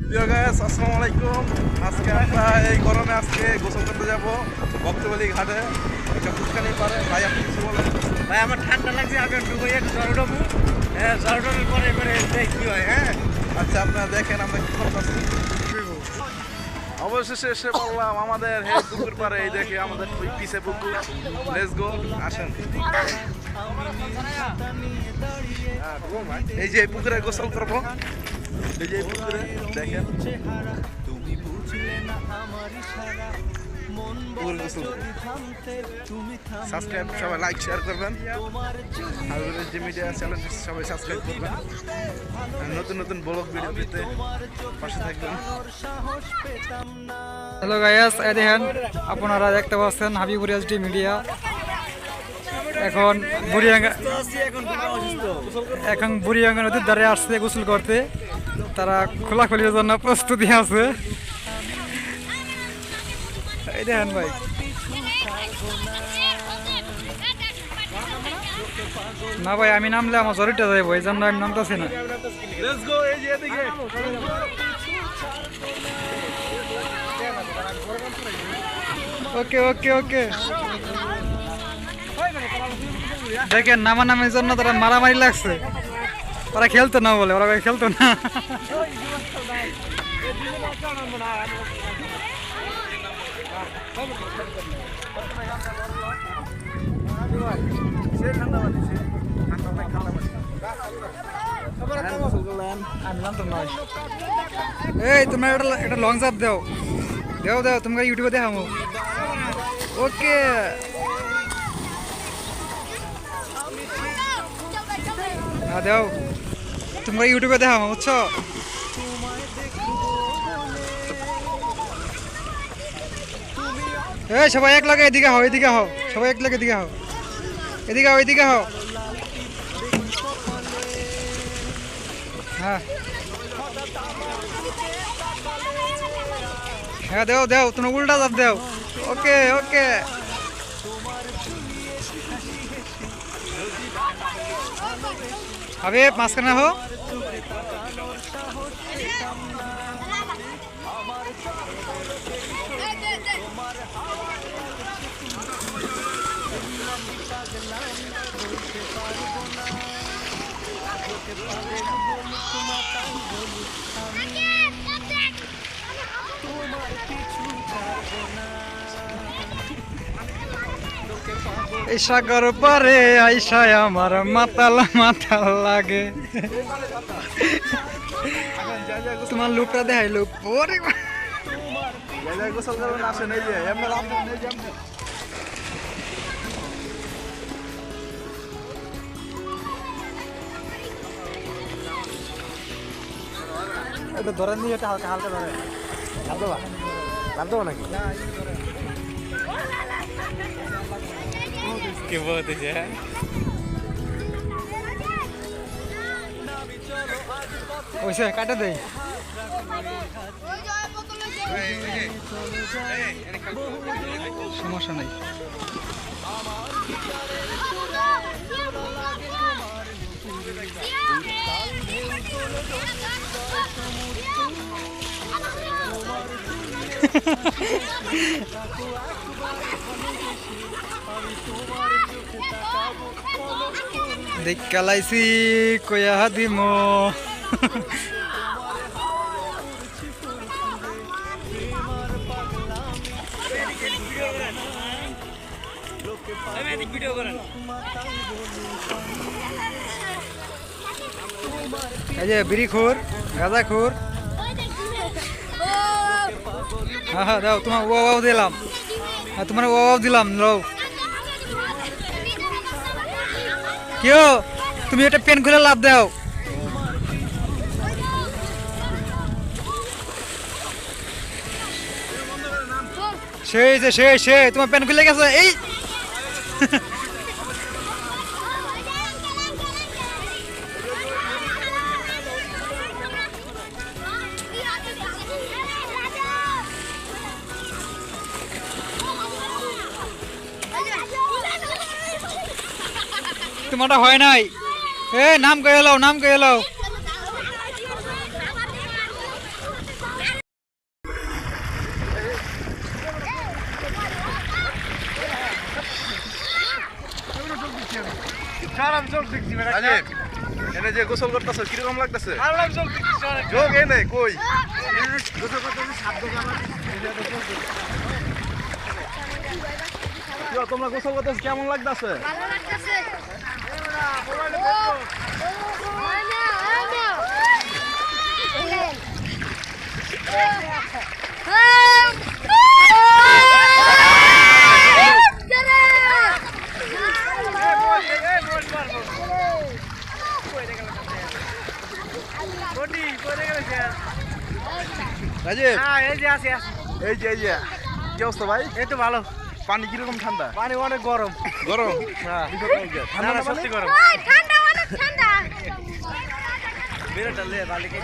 প্রিয় গায়েস আসসালামু আলাইকুম আজকে আমরা এই গরমে আজকে গোসল করতে যাব ভক্তবলী ঘাটে। একটা ফুচকানি পারে। ভাই আপনি কিছু বলেন? ভাই আমার ঠান্ডা লাগছে একটু বই জ্বর উঠাবো হ্যাঁ জ্বর উঠানোর পরে এবারে কি হয় হ্যাঁ? আচ্ছা আপনারা দেখেন আমরা কি করতেছি। অবশেষে এসে বললাম আমাদের হে পুকুর পারে এই দেখে আমাদের পিছে পুকুর। লেটস গো আসেন। এই যে পুকুরে গোসল করব। এই যে পুকুরে দেখেন। পুকুর গোসল সাবস্ক্রাইব সবাই লাইক শেয়ার করবেন। আর যে মিডিয়া চ্যানেল সবাই সাবস্ক্রাইব করবেন। নতুন নতুন ব্লগ ভিডিও পেতে পাশে থাকবেন। হ্যালো গাইস এই দেখেন আপনারা দেখতে পাচ্ছেন হাবিবুর এসডি মিডিয়া এখন বুড়িয়াঙ্গা এখন বুড়িয়াঙ্গা নদীর ধারে আসছে গোসল করতে। তারা খোলাখুলির জন্য প্রস্তুতি আছে। এই দেখেন ভাই। না ভাই আমি নামলে আমার জরিটা যাইব এই জন্য আমি নামতেছি না। ওকে ওকে ওকে। দেখেন নামানামির জন্য তারা মারামারি লাগছে। ওরা খেলতো না বলে, ওরা খেলতো না। এই, তোমরা একটা একটা লং জাম্প দাও। দাও দাও, তোমরা ইউটিউবে দেখামো। ওকে হ্যাঁ দাও। তোমরা ইউটিউবে দেখামো বুঝছ? এই, সবাই এক লাগে এদিকে হও এদিকে হও, সবাই এক লাগে এদিকে হও। এদিকে হও এদিকে হও। হ্যাঁ। হ্যাঁ দেও দেও তুমি উল্টা চাপ দেও। ওকে ওকে। আবে মাঝখানে হো এই সাগর পারে আইসায় আমার মাতাল মাতাল লাগে। তোমার লুকটা দেখাই লুক ওরে বাবা। যা যা গোসল করবেন যে এটা ধরে নিয়ে এটা হালকা হালকা ধরে লাভ দেবো নাকি কি বলতেছে ওইসে কাটে দেয় সমস্যা নাই দেখ কালাইছি কয়া দিমো এই যে বিড়ি খুর গাঁজা খুর হ্যাঁ হ্যাঁ দাও, তোমার ও ও দিলাম। হ্যাঁ তোমার ও ও দিলাম লও কেউ তুমি এটা পেন খুলে লাভ দাও। সেই যে, সেই সেই, তোমার পেন খুলে গেছে, এই। তোমারটা হয় নাই। এ নাম কে এলো নাম কে এলো। এনে যে গোসল করতেছ কীরকম লাগতেছে? যোগ এনে কই? গোসল করতেছে। কি তোমরা গোসল করতেছ কেমন লাগতেছে? ভালো লাগতেছে। ও আনা আনা কোটি করে গেছে রাজীব হ্যাঁ এই যে আছে আছে এই যে এই যে। কি অবস্থা ভাই? এই তো ভালো। পানি কীরকম ঠান্ডা? পানি অনেক গরম। গরম? হ্যাঁ। ঠান্ডা ঠান্ডা সত্যি গরম। ঠান্ডা অনেক ঠান্ডা। বেরোটা লে বালিকে